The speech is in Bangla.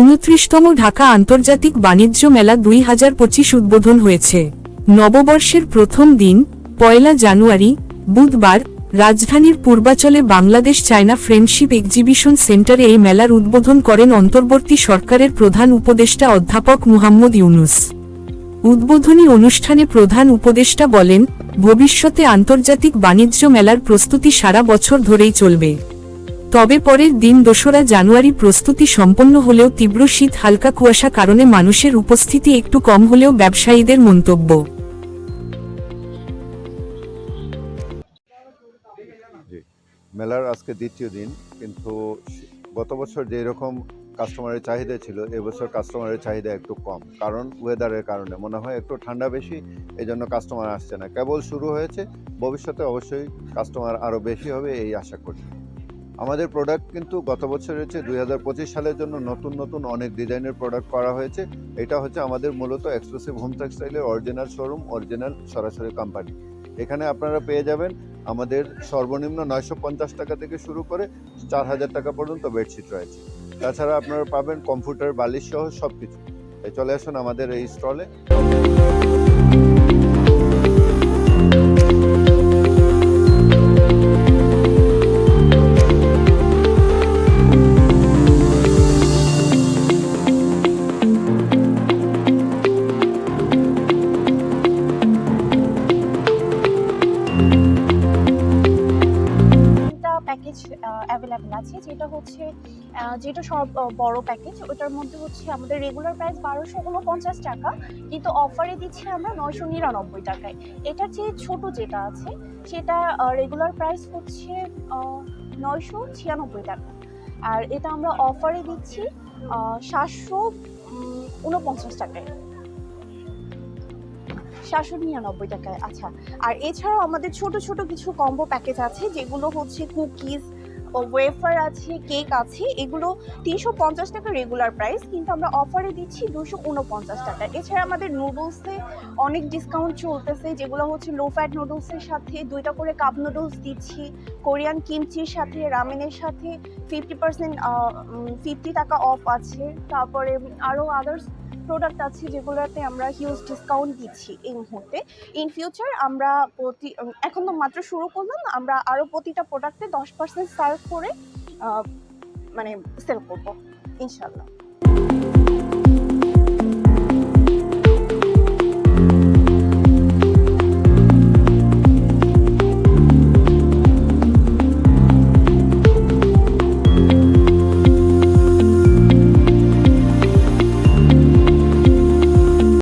উনত্রিশতম ঢাকা আন্তর্জাতিক বাণিজ্য মেলা দুই হাজার পঁচিশ উদ্বোধন হয়েছে। নববর্ষের প্রথম দিন, পয়লা জানুয়ারি, বুধবার, রাজধানীর পূর্বাচলে বাংলাদেশ চায়না ফ্রেন্ডশিপ এক্সিবিশন সেন্টারে এই মেলার উদ্বোধন করেন অন্তর্বর্তী সরকারের প্রধান উপদেষ্টা অধ্যাপক মুহাম্মদ ইউনুস। উদ্বোধনী অনুষ্ঠানে প্রধান উপদেষ্টা বলেন, ভবিষ্যতে আন্তর্জাতিক বাণিজ্য মেলার প্রস্তুতি সারা বছর ধরেই চলবে। তবে পরের দিন দোসরা জানুয়ারি প্রস্তুতি সম্পন্ন হলেও তীব্র শীত, হালকা কুয়াশা কারণে মানুষের উপস্থিতি একটু কম হলেও ব্যবসায়ীদের মন্তব্য। মেলার আজকে দ্বিতীয় দিন, কিন্তু গত বছর যেই রকম কাস্টমারের চাহিদা ছিল, এবছর কাস্টমারের চাহিদা একটু কম। কারণ ওয়েদারের কারণে মনে হয় একটু ঠান্ডা বেশি এই জন্য কাস্টমার আসছে না। কেবল শুরু হয়েছে, ভবিষ্যতে অবশ্যই কাস্টমার আরও বেশি হবে, এই আশা করি। আমাদের প্রোডাক্ট কিন্তু গত বছর চেয়ে দুই সালের জন্য নতুন নতুন অনেক ডিজাইনের প্রোডাক্ট করা হয়েছে। এটা হচ্ছে আমাদের মূলত এক্সক্লুসিভ হোম টেক্সটাইলের অরিজিনাল শোরুম অরিজিনাল সরাসরি কোম্পানি এখানে আপনারা পেয়ে যাবেন আমাদের সর্বনিম্ন নয়শো পঞ্চাশ টাকা থেকে শুরু করে চার হাজার টাকা পর্যন্ত বেডশিট রয়েছে। তাছাড়া আপনারা পাবেন কম্পিউটার বালিশ সহ সব কিছু চলে আসুন আমাদের এই স্টলে প্যাকেজ অ্যাভেলেবেল আছে যেটা হচ্ছে যেটা সব আহ, বড় প্যাকেজ ওটার মধ্যে হচ্ছে আমাদের রেগুলার প্রাইস বারোশো উনপঞ্চাশ টাকা কিন্তু অফারে দিচ্ছি আমরা নয়শো নিরানব্বই টাকায়। এটার যে ছোট যেটা আছে সেটা রেগুলার প্রাইস হচ্ছে নয়শো ছিয়ানব্বই টাকা। আর এটা আমরা অফারে দিচ্ছি সাতশো উনপঞ্চাশ টাকায়। সাতশো নিরানব্বই টাকায়। আচ্ছা আর এছাড়াও আমাদের ছোট ছোট কিছু কম্বো প্যাকেজ আছে, যেগুলো হচ্ছে কুকিজ ওয়েফার আছে কেক আছে, এগুলো তিনশো পঞ্চাশ টাকা রেগুলার প্রাইস কিন্তু আমরা অফারে দিচ্ছি দুশো উনপঞ্চাশ টাকা। এছাড়া আমাদের নুডলসে অনেক ডিসকাউন্ট চলতেছে, যেগুলো হচ্ছে লো ফ্যাট নুডলসের সাথে, দুইটা করে কাপ নুডলস দিচ্ছি, কোরিয়ান কিমচির সাথে, রামেনের সাথে ফিফটি পার্সেন্ট ফিফটি টাকা অফ আছে। তারপরে আরও আদার্স প্রোডাক্ট আছে যেগুলোতে আমরা হিউজ ডিসকাউন্ট দিচ্ছি এই মুহূর্তে। ইন ফিউচার আমরা প্রতি এখন তো মাত্র শুরু করলাম, আমরা আরও প্রতিটা প্রোডাক্টে দশ পার্সেন্ট সার্ভ করে মানে সেল করব ইনশাল্লাহ